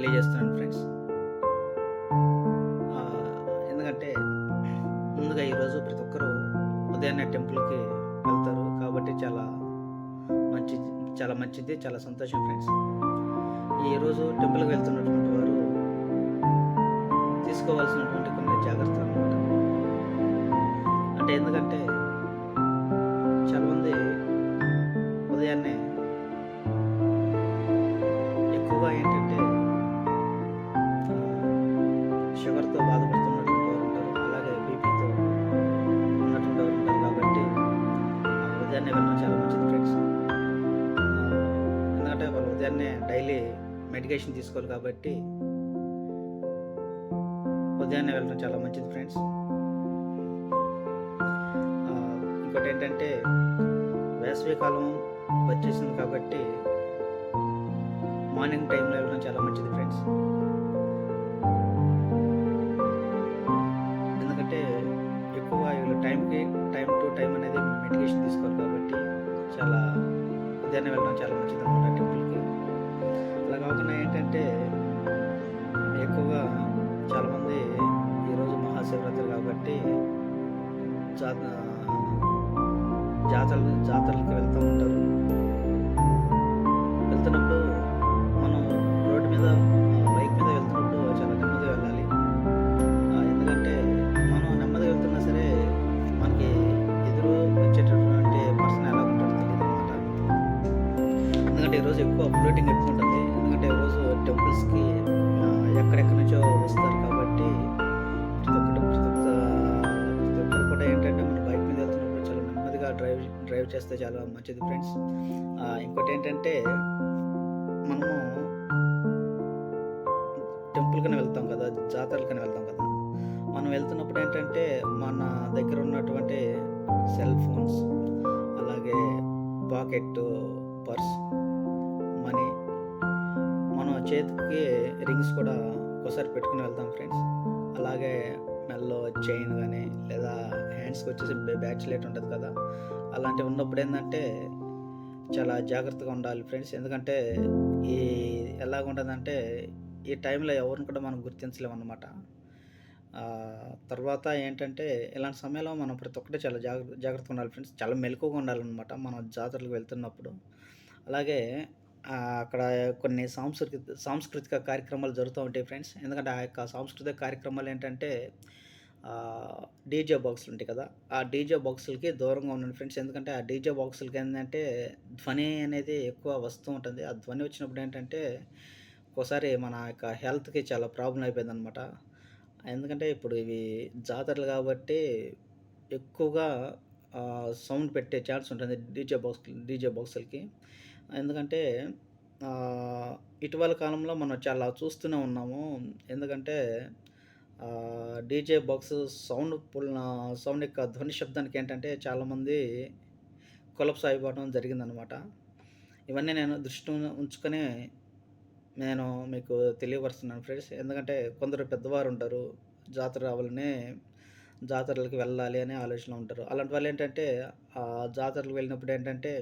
తెలియజేస్తున్నాను ఫ్రెండ్స్. ఎందుకంటే ముందుగా ఈరోజు ప్రతి ఒక్కరూ ఉదయాన్నే టెంపుల్కి వెళ్తారు. కాబట్టి చాలా మంచిది చాలా మంచిది చాలా సంతోషం ఫ్రెండ్స్. ఈరోజు టెంపుల్కి వెళ్తున్నటువంటి వారు తీసుకోవాల్సినటువంటి కొన్ని జాగ్రత్తలు అనమాట అంటే ఎందుకంటే మెడికేషన్ తీసుకోవాలి కాబట్టి ఉదయాన్నే వెళ్ళడం చాలా మంచిది ఫ్రెండ్స్ ఇంకోటి ఏంటంటే వేసవికాలం వచ్చేసింది కాబట్టి మార్నింగ్ టైంలో వెళ్ళడం చాలా మంచిది ఫ్రెండ్స్ జాతరలు జాతరలకు వెళ్తూ ఉంటారు. వెళ్తున్నప్పుడు మనం రోడ్డు మీద బైక్ మీద వెళ్తున్నప్పుడు చాలా నెమ్మదిగా వెళ్ళాలి. ఎందుకంటే మనం నెమ్మదిగా వెళ్తున్నా సరే మనకి ఎదురు వచ్చేటటువంటి పర్సన్ ఎలా ఉంటాడో తెలియదు అనమాట ఎందుకంటే ఈరోజు ఎక్కువ ఫ్లోటింగ్ ఎక్కువ ఉంటుంది. ఎందుకంటే ఈరోజు టెంపుల్స్కి ఎక్కడెక్కడి నుంచో చేస్తే చాలా మంచిది ఫ్రెండ్స్ ఇంకోటి ఏంటంటే మనము టెంపుల్కని వెళ్తాం కదా జాతరలకని వెళ్తాం కదా. మనం వెళ్తున్నప్పుడు ఏంటంటే మన దగ్గర ఉన్నటువంటి సెల్ ఫోన్స్ అలాగే పాకెట్ పర్స్ మనీ మనం చేతికి రింగ్స్ కూడా ఒకసారి పెట్టుకుని వెళ్తాం ఫ్రెండ్స్ అలాగే మెల్లో చైన్ కానీ లేదా హ్యాండ్స్కి వచ్చేసి బ్యాచ్లెట్ ఉంటుంది కదా. అలాంటివి ఉన్నప్పుడు ఏంటంటే చాలా జాగ్రత్తగా ఉండాలి ఫ్రెండ్స్. ఎందుకంటే ఈ ఎలాగ ఉంటుందంటే ఈ టైంలో ఎవరిని కూడా మనం గుర్తించలేమన్నమాట. తర్వాత ఏంటంటే ఇలాంటి సమయంలో మనం ప్రతి ఒక్కటి చాలా జాగ్రత్త జాగ్రత్తగా ఉండాలి ఫ్రెండ్స్. చాలా మెలకుగా ఉండాలన్నమాట మనం జాతరలకు వెళ్తున్నప్పుడు. అలాగే అక్కడ కొన్ని సాంస్కృతిక సాంస్కృతిక కార్యక్రమాలు జరుగుతూ ఉంటాయి ఫ్రెండ్స్. ఎందుకంటే ఆ యొక్క సాంస్కృతిక కార్యక్రమాలు ఏంటంటే డీజే బాక్సులు ఉంటాయి కదా. ఆ డీజే బాక్సులకి దూరంగా ఉండండి ఫ్రెండ్స్. ఎందుకంటే ఆ డీజే బాక్సులకి ఏంటంటే ధ్వని అనేది ఎక్కువ వస్తూ ఉంటుంది. ఆ ధ్వని వచ్చినప్పుడు ఏంటంటే ఒకసారి మన యొక్క హెల్త్కి చాలా ప్రాబ్లం అయిపోయింది అనమాట ఎందుకంటే ఇప్పుడు ఇవి జాతరలు కాబట్టి ఎక్కువగా సౌండ్ పెట్టే ఛాన్స్ ఉంటుంది డీజే బాక్స్ డీజే బాక్సులకి. ఎందుకంటే ఇటీవల కాలంలో మనం చాలా చూస్తూనే ఉన్నాము. ఎందుకంటే DJ box sound full sound యొక్క ధ్వని శబ్దానికి ఏంటంటే చాలామంది కొలప్స్ అయిపోవడం జరిగిందనమాట. ఇవన్నీ నేను దృష్టి ఉంచుకొని నేను మీకు తెలియపరుస్తున్నాను ఫ్రెండ్స్. ఎందుకంటే కొందరు పెద్దవారు ఉంటారు. జాతర రావాలని జాతరలకు వెళ్ళాలి అనే ఆలోచన ఉంటారు. అలాంటి వాళ్ళు ఏంటంటే ఆ జాతరలకు వెళ్ళినప్పుడు ఏంటంటే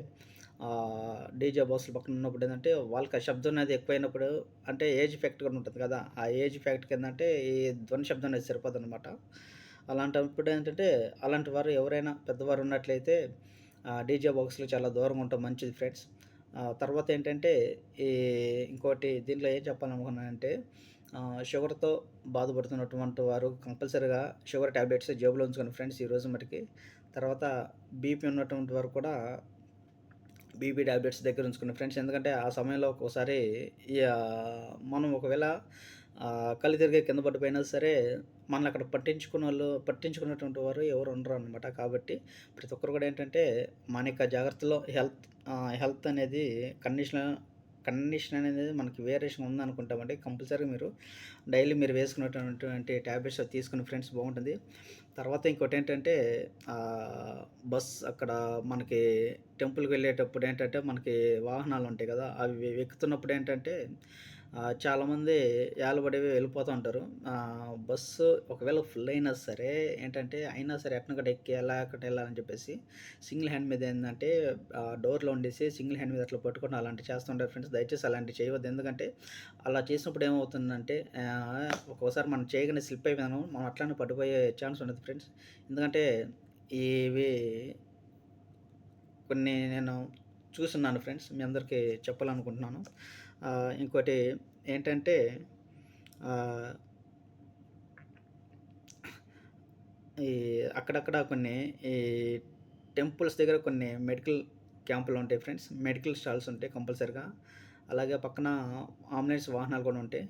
డీజే బాక్సులు పక్కన ఉన్నప్పుడు ఏంటంటే వాళ్ళకి ఆ శబ్దం అనేది ఎక్కువైనప్పుడు అంటే ఏజ్ ఫ్యాక్ట్ కూడా ఉంటుంది కదా ఆ ఏజ్ ఫ్యాక్ట్కి ఏంటంటే ఈ ధ్వని శబ్దం అనేది సరిపోదు అనమాట అలాంటప్పుడు ఏంటంటే అలాంటి వారు ఎవరైనా పెద్దవారు ఉన్నట్లయితే డీజే బాక్స్లు చాలా దూరంగా ఉంటాం మంచిది ఫ్రెండ్స్. తర్వాత ఏంటంటే ఈ ఇంకోటి దీంట్లో ఏం చెప్పాలనుకున్నానంటే షుగర్తో బాధపడుతున్నటువంటి వారు కంపల్సరీగా షుగర్ ట్యాబ్లెట్స్ జేబులో ఉంచుకోండి ఫ్రెండ్స్ ఈరోజు మటుకి. తర్వాత బీపీ ఉన్నటువంటి వారు కూడా బీపీ ట్యాబ్లెట్స్ దగ్గర ఉంచుకున్న ఫ్రెండ్స్. ఎందుకంటే ఆ సమయంలో ఒక్కోసారి ఇక మనం ఒకవేళ కళ్ళు తిరిగి కింద పడిపోయినా సరే మనల్ని అక్కడ పట్టించుకున్న వాళ్ళు పట్టించుకున్నటువంటి వారు ఎవరు ఉండరు అనమాట కాబట్టి ప్రతి ఒక్కరు కూడా ఏంటంటే మన యొక్క జాగ్రత్తలో హెల్త్ హెల్త్ అనేది కండిషన్ కండిషన్ అనేది మనకి వేరియేషన్ ఉందనుకుంటామంటే కంపల్సరీ మీరు డైలీ మీరు వేసుకున్నటువంటి ట్యాబ్లెట్స్ తీసుకుని ఫ్రెండ్స్ బాగుంటుంది. తర్వాత ఇంకోటి ఏంటంటే బస్ అక్కడ మనకి టెంపుల్కి వెళ్ళేటప్పుడు ఏంటంటే మనకి వాహనాలు ఉంటాయి కదా అవి ఎక్కుతున్నప్పుడు ఏంటంటే చాలామంది ఏలబడి వెళ్ళిపోతూ ఉంటారు. బస్సు ఒకవేళ ఫుల్ అయినా సరే ఏంటంటే, అయినా సరే ఎట్నోకట్ట ఎక్కి ఎలా ఎక్కట వెళ్ళాలని చెప్పేసి సింగిల్ హ్యాండ్ మీద ఏంటంటే డోర్‌లో ఉండేసి సింగిల్ హ్యాండ్ మీద అట్లా పట్టుకొని అలాంటి చేస్తుంటారు ఫ్రెండ్స్. దయచేసి అలాంటివి చేయవద్దు. ఎందుకంటే, అలా చేసినప్పుడు ఏమవుతుందంటే ఒక్కోసారి మనం చేయగానే స్లిప్ అయిపోయినాము మనం అట్లానే పడిపోయే ఛాన్స్ ఉండదు ఫ్రెండ్స్. ఎందుకంటే, ఇవి కొన్ని నేను చూస్తున్నాను ఫ్రెండ్స్. మీ అందరికీ చెప్పాలనుకుంటున్నాను. ఇంకోటి ఏంటంటే ఈ అక్కడక్కడ కొన్ని ఈ టెంపుల్స్ దగ్గర కొన్ని మెడికల్ క్యాంపులు ఉంటాయి ఫ్రెండ్స్. మెడికల్ స్టాల్స్ ఉంటాయి కంపల్సరీగా. అలాగే పక్కన ఆంబులెన్స్ వాహనాలు కూడా ఉంటాయి.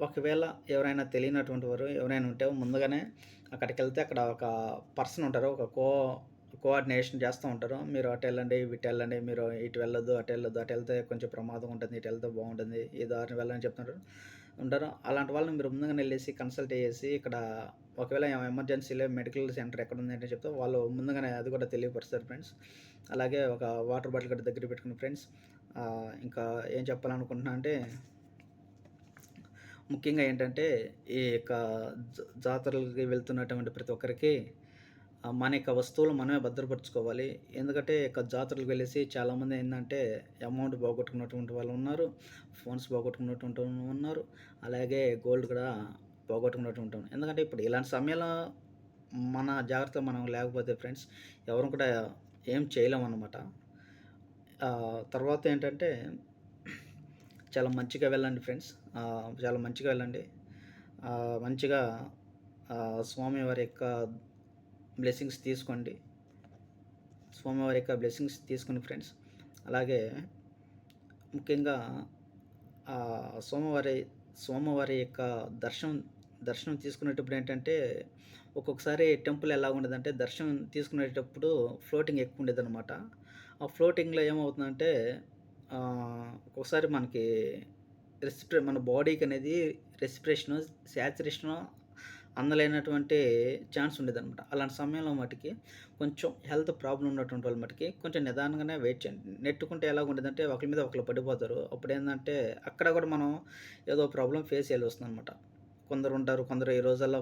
ఒకవేళ ఎవరైనా తెలియనటువంటి వారు ఎవరైనా ఉంటే ముందుగానే అక్కడికి వెళ్తే అక్కడ ఒక పర్సన్ ఉంటారు. ఒక కో కోఆర్డినేషన్ చేస్తూ ఉంటారు. మీరు అటు వెళ్ళండి ఇటు వెళ్ళండి మీరు ఇటు వెళ్ళొద్దు, అటు వెళ్తే కొంచెం ప్రమాదం ఉంటుంది, ఇటు వెళ్తే బాగుంటుంది, ఈ దారిని వెళ్ళని చెప్తుంటారు ఉంటారు. అలాంటి వాళ్ళని మీరు ముందుగానే వెళ్ళేసి కన్సల్ట్ చేసి ఇక్కడ ఒకవేళ ఎమర్జెన్సీలో మెడికల్ సెంటర్ ఎక్కడ ఉంది అంటే చెప్తే వాళ్ళు ముందుగానే అది కూడా తెలియపరుస్తారు ఫ్రెండ్స్. అలాగే ఒక వాటర్ బాటిల్ కూడా దగ్గర పెట్టుకుని ఫ్రెండ్స్. ఇంకా ఏం చెప్పాలనుకుంటున్నా అంటే ముఖ్యంగా ఏంటంటే, ఈ యొక్క జాతరలకి వెళ్తున్నటువంటి ప్రతి ఒక్కరికి మన యొక్క వస్తువులు మనమే భద్రపరచుకోవాలి ఎందుకంటే, ఇక జాతరలకు వెళ్ళేసి చాలామంది ఏంటంటే అమౌంట్ పోగొట్టుకున్నటువంటి వాళ్ళు ఉన్నారు. ఫోన్స్ పోగొట్టుకున్నటువంటి ఉన్నారు. అలాగే గోల్డ్ కూడా పోగొట్టుకున్నటువంటి ఎందుకంటే, ఇప్పుడు ఇలాంటి సమయంలో మన జాగ్రత్త మనం లేకపోతే ఫ్రెండ్స్ ఎవరు కూడా ఏం చేయలేమనమాట. అనమాట తర్వాత ఏంటంటే చాలా మంచిగా వెళ్ళండి ఫ్రెండ్స్. చాలా మంచిగా వెళ్ళండి. మంచిగా స్వామి వారి యొక్క బ్లెస్సింగ్స్ తీసుకోండి. స్వామివారి యొక్క బ్లెస్సింగ్స్ తీసుకోండి ఫ్రెండ్స్. అలాగే ముఖ్యంగా సోమవారి సోమవారి యొక్క దర్శనం దర్శనం తీసుకునేటప్పుడు ఏంటంటే, ఒక్కొక్కసారి టెంపుల్ ఎలా ఉండేదంటే దర్శనం తీసుకునేటప్పుడు ఫ్లోటింగ్ ఎక్కువ ఉండేదన్నమాట ఆ ఫ్లోటింగ్‌లో ఏమవుతుందంటే ఒక్కొక్కసారి ఒక్కోసారి మనకి రెస్పిరే మన బాడీకి అనేది రెస్పిరేషను, శాచురేషను అందలేనటువంటి ఛాన్స్ ఉండేదనమాట. అలాంటి సమయంలో మటుకి కొంచెం హెల్త్ ప్రాబ్లం ఉన్నటువంటి వాళ్ళు మటుకి కొంచెం నిదానంగానే వెయిట్ చేయండి. నెట్టుకుంటే ఎలాగుంటదంటే ఒకళ్ళ మీద ఒకళ్ళు పడిపోతారు. అప్పుడు ఏంటంటే అక్కడ కూడా మనం ఏదో ప్రాబ్లం ఫేస్ చేయాల్సి వస్తుందనమాట. అనమాట కొందరు ఈ రోజుల్లో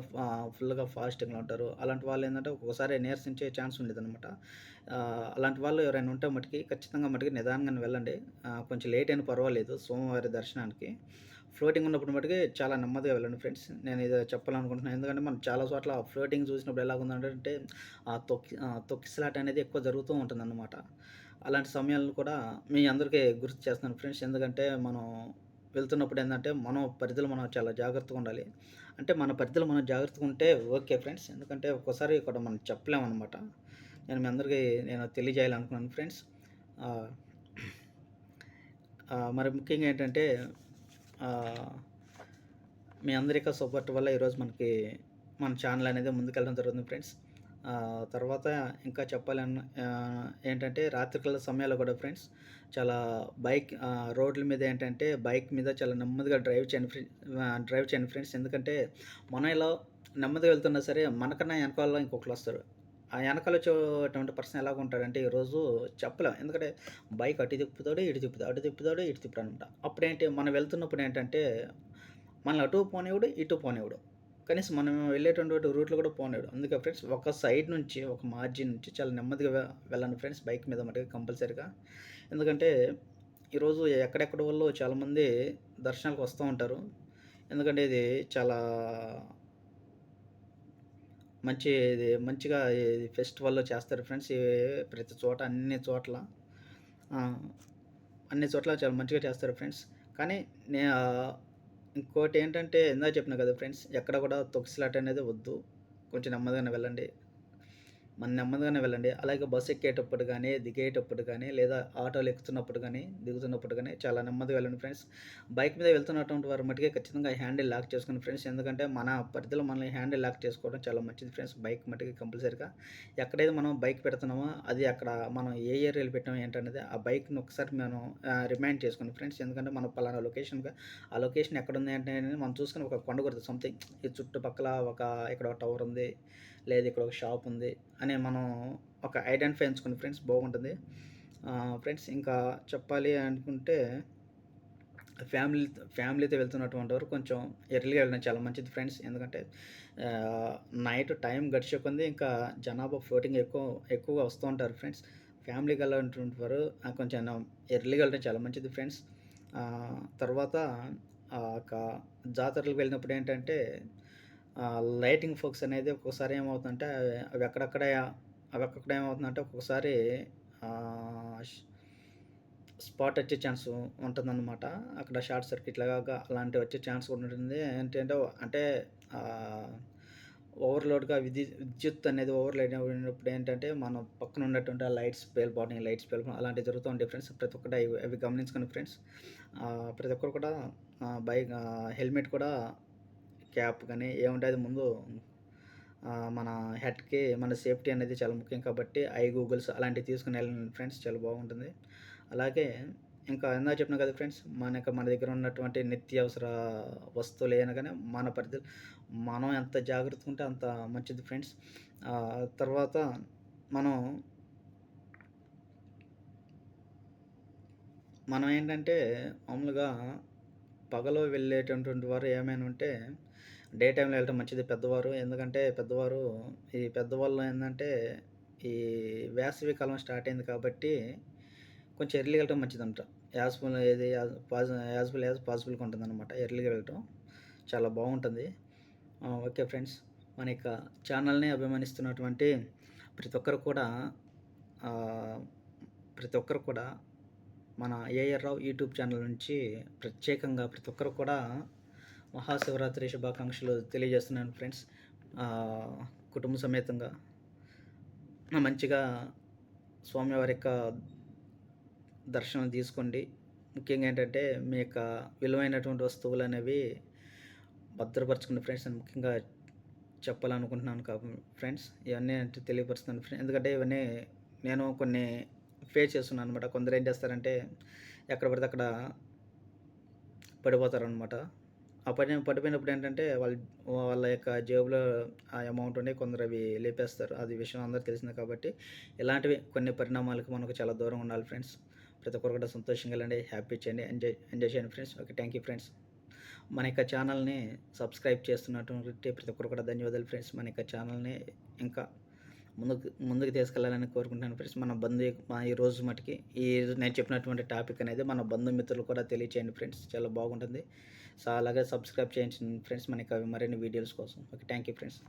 ఫుల్‌గా ఫాస్టింగ్‌లో ఉంటారు. అలాంటి వాళ్ళు ఏంటంటే ఒక్కొక్కసారి నీరసించే ఛాన్స్ ఉండేదనమాట. అలాంటి వాళ్ళు ఎవరైనా ఉంటే మటుకి ఖచ్చితంగా మటుకి నిదానంగానే వెళ్ళండి. కొంచెం లేట్ అయినా పర్వాలేదు సోమవారి దర్శనానికి. ఫ్లోటింగ్ ఉన్నప్పుడు మటుకే చాలా నెమ్మదిగా వెళ్ళండి ఫ్రెండ్స్. నేను ఇది చెప్పాలనుకుంటున్నాను. ఎందుకంటే మనం చాలా చోట్ల ఫ్లోటింగ్ చూసినప్పుడు ఎలా ఉందంటే ఆ తొక్కి తొక్కిసలాట అనేది ఎక్కువ జరుగుతూ ఉంటుందన్నమాట. అలాంటి సమయాలను కూడా మీ అందరికీ గుర్తు చేస్తున్నాను ఫ్రెండ్స్. ఎందుకంటే మనం వెళ్తున్నప్పుడు ఏంటంటే మనం పరిధిలో మనం చాలా జాగ్రత్తగా ఉండాలి. అంటే మన పరిధిలో మనం జాగ్రత్తగా ఉంటే ఓకే ఫ్రెండ్స్. ఎందుకంటే ఒక్కోసారి ఇక్కడ మనం చెప్పలేమన్నమాట నేను మీ అందరికీ నేను తెలియజేయాలనుకున్నాను ఫ్రెండ్స్. మరి ముఖ్యంగా ఏంటంటే మీ అందరి యొక్క సపోర్ట్ వల్ల ఈరోజు మనకి మన ఛానల్ అనేది ముందుకెళ్ళడం జరుగుతుంది ఫ్రెండ్స్. తర్వాత ఇంకా చెప్పాలన్న ఏంటంటే రాత్రికాల సమయాల్లో కూడా ఫ్రెండ్స్ చాలా బైక్ రోడ్ల మీద ఏంటంటే బైక్ మీద చాలా నెమ్మదిగా డ్రైవ్ చేయండి ఫ్రెండ్స్ డ్రైవ్ చేయండి ఫ్రెండ్స్. ఎందుకంటే మనం ఇలా నెమ్మదిగా వెళ్తున్నా సరే మనకన్నా వెనకాల వస్తారు ఆ వెనకాల వచ్చేటువంటి పర్సన్ ఎలాగుంటాడంటే ఈరోజు చెప్పలేం. ఎందుకంటే బైక్ అటు తిప్పుతాడు, ఇటు తిప్పుతాడు, అటు తిప్పుతాడు, ఇటు తిప్పుతాడనమాట. అప్పుడేంటి మనం వెళ్తున్నప్పుడు ఏంటంటే మనల్ని అటు పోనేవాడు ఇటు పోనేవాడు కనీసం మనం వెళ్ళేటువంటి రూట్‌లో కూడా పోనేవాడు అందుకే ఫ్రెండ్స్ ఒక సైడ్ నుంచి ఒక మార్జిన్ నుంచి చాలా నెమ్మదిగా వెళ్ళండి ఫ్రెండ్స్ బైక్ మీద మటుకు కంపల్సరీగా. ఎందుకంటే ఈరోజు ఎక్కడెక్కడ వాళ్ళు చాలామంది దర్శనాలకు వస్తూ ఉంటారు. ఎందుకంటే ఇది చాలా మంచి ఇది మంచిగా ఫెస్టివల్‌లో చేస్తారు ఫ్రెండ్స్. ప్రతి చోట అన్ని చోట్ల అన్ని చోట్ల చాలా మంచిగా చేస్తారు ఫ్రెండ్స్. కానీ నే ఇంకోటి ఏంటంటే ఇందా చెప్పినా కదా ఫ్రెండ్స్ ఎక్కడ కూడా తొక్కిసలాట అనేది వద్దు. కొంచెం నెమ్మదిగానే వెళ్ళండి. మనం నెమ్మదిగానే వెళ్ళండి. అలాగే బస్సు ఎక్కేటప్పుడు కానీ దిగేటప్పుడు కానీ లేదా ఆటోలు ఎక్కుతున్నప్పుడు కానీ దిగుతున్నప్పుడు కానీ చాలా నెమ్మదిగా వెళ్ళండి ఫ్రెండ్స్. బైక్ మీద వెళ్తున్నటువంటి వారు మట్టుకే ఖచ్చితంగా హ్యాండిల్ లాక్ చేసుకుని ఫ్రెండ్స్. ఎందుకంటే మన పరిధిలో మనల్ని హ్యాండిల్ లాక్ చేసుకోవడం చాలా మంచిది ఫ్రెండ్స్. బైక్ మట్టుకి కంపల్సరీగా. ఎక్కడైతే మనం బైక్ పెడుతున్నామో అది అక్కడ మనం ఏ ఏరియాలో పెట్టామో ఏంటనేది ఆ బైక్‌ని ఒకసారి మనం రిమైండ్ చేసుకోండి ఫ్రెండ్స్. ఎందుకంటే మనం పలానా లొకేషన్‌గా ఆ లొకేషన్ ఎక్కడుంది ఉంది అంటే మనం చూసుకుని ఒక కొండ కొడుతుంది సంథింగ్ ఈ చుట్టుపక్కల ఒక ఇక్కడ ఒక టవర్ ఉంది. లేదు ఇక్కడ ఒక షాప్ ఉంది. అని మనం ఒక ఐడెంటిఫై ఎంచుకుని ఫ్రెండ్స్ బాగుంటుంది. ఫ్రెండ్స్ ఇంకా చెప్పాలి అనుకుంటే ఫ్యామిలీ ఫ్యామిలీతో వెళ్తున్నటువంటి వారు కొంచెం ఎర్లీగా వెళ్ళడం చాలా మంచిది ఫ్రెండ్స్ ఎందుకంటే నైట్ టైం గడిచే కొంది ఇంకా జనాభా ఫ్లోటింగ్ ఎక్కువ ఎక్కువగా వస్తూ ఉంటారు ఫ్రెండ్స్ ఫ్యామిలీకి వెళ్ళినటువంటి వారు కొంచెం ఎర్లీగా వెళ్ళడం చాలా మంచిది ఫ్రెండ్స్ తర్వాత ఆ యొక్క జాతరలకు వెళ్ళినప్పుడు ఏంటంటే లైటింగ్ ఫోక్స్ అనేది ఒక్కొక్కసారి ఏమవుతుందంటే అవి- ఎక్కడెక్కడ అవి అక్కడ ఏమవుతుందంటే ఒక్కొక్కసారి స్పాట్ వచ్చే ఛాన్స్ ఉంటుందన్నమాట. అక్కడ షార్ట్ సర్క్యూట్ లాగా అలాంటివి వచ్చే ఛాన్స్ కూడా ఉంటుంది. ఏంటంటే అంటే ఓవర్లోడ్గా విద్యుత్ విద్యుత్ అనేది ఓవర్లోడ్ అయినప్పుడు ఏంటంటే మనం పక్కన ఉన్నటువంటి లైట్స్ పేలిపోవడం లైట్స్ పేల్ అలాంటివి జరుగుతూ ఉంటాయి ఫ్రెండ్స్. ప్రతి ఒక్కటి అవి అవి గమనించుకోండి ఫ్రెండ్స్. ప్రతి ఒక్కరు కూడా బైక్ హెల్మెట్ కూడా క్యాప్ కానీ ఏముంటే అది ముందు మన హెడ్కి మన సేఫ్టీ అనేది చాలా ముఖ్యం కాబట్టి ఐ గూగుల్స్ అలాంటివి తీసుకుని వెళ్ళండి ఫ్రెండ్స్ చాలా బాగుంటుంది. అలాగే ఇంకా ఇందాక చెప్పిన కదా ఫ్రెండ్స్ మన యొక్క మన దగ్గర ఉన్నటువంటి నిత్యావసర వస్తువులు అయినా కానీ మన పరిధి మనం ఎంత జాగ్రత్తగా ఉంటే అంత మంచిది ఫ్రెండ్స్. తర్వాత మనం మనం ఏంటంటే మామూలుగా పగలు వెళ్ళేటటువంటి వారు ఏమైనా ఉంటే డే టైంలో వెళ్ళటం మంచిది. పెద్దవారు ఎందుకంటే పెద్దవారు ఈ పెద్దవాళ్ళు ఏంటంటే ఈ వేసవి కాలం స్టార్ట్ అయింది కాబట్టి కొంచెం ఎర్లీగా వెళ్ళటం మంచిదంట. యాజ్ఫుల్ ఏది యాజ్ఫుల్ యాజ్ పాసిబుల్గా ఉంటుంది అనమాట ఎర్లీగా వెళ్ళటం చాలా బాగుంటుంది. Okay friends. మన యొక్క ఛానల్ని అభిమానిస్తున్నటువంటి ప్రతి ఒక్కరు కూడా ప్రతి ఒక్కరు కూడా మన ఏఆర్ రావు యూట్యూబ్ ఛానల్ నుంచి ప్రత్యేకంగా ప్రతి ఒక్కరు కూడా మహాశివరాత్రి శుభాకాంక్షలు తెలియజేస్తున్నాను ఫ్రెండ్స్. కుటుంబ సమేతంగా మంచిగా స్వామివారి యొక్క దర్శనం తీసుకోండి. ముఖ్యంగా ఏంటంటే మీ యొక్క విలువైనటువంటి వస్తువులు అనేవి భద్రపరచుకుని ఫ్రెండ్స్. అని ముఖ్యంగా చెప్పాలనుకుంటున్నాను కాబట్టి ఫ్రెండ్స్. ఇవన్నీ అంటే తెలియపరుస్తున్నాను ఫ్రెండ్స్. ఎందుకంటే ఇవన్నీ నేను కొన్ని ఫేస్ చేస్తున్నాను అనమాట కొందరు ఏం చేస్తారంటే ఎక్కడ పడితే అక్కడ పడిపోతారనమాట ఆ పడి పడిపోయినప్పుడు ఏంటంటే వాళ్ళ వాళ్ళ యొక్క జేబులో ఆ అమౌంట్ ఉండి కొందరు అవి లేపేస్తారు. అది విషయం అందరికీ తెలిసింది కాబట్టి ఇలాంటివి కొన్ని పరిణామాలకు మనకు చాలా దూరం ఉండాలి ఫ్రెండ్స్. ప్రతి ఒక్కరు కూడా సంతోషంగా వెళ్ళండి హ్యాపీ చేయండి ఎంజాయ్ ఎంజాయ్ చేయండి friends. Okay thank you friends. మన యొక్క ఛానల్ని సబ్స్క్రైబ్ చేస్తున్నటువంటి ప్రతి ఒక్కరు కూడా ధన్యవాదాలు ఫ్రెండ్స్. మన యొక్క ఛానల్ని ఇంకా ముందుకు ముందుకు తీసుకెళ్ళాలని కోరుకుంటున్నాను ఫ్రెండ్స్. మన బంధు మా ఈ రోజు మటుకి ఈ నేను చెప్పినటువంటి టాపిక్ అనేది మన బంధుమిత్రులు కూడా తెలియచేయండి ఫ్రెండ్స్. చాలా బాగుంటుంది. సో అలాగే సబ్స్క్రైబ్ చేయండి ఫ్రెండ్స్ మనకి మరిన్ని వీడియోస్ కోసం. Okay thank you friends.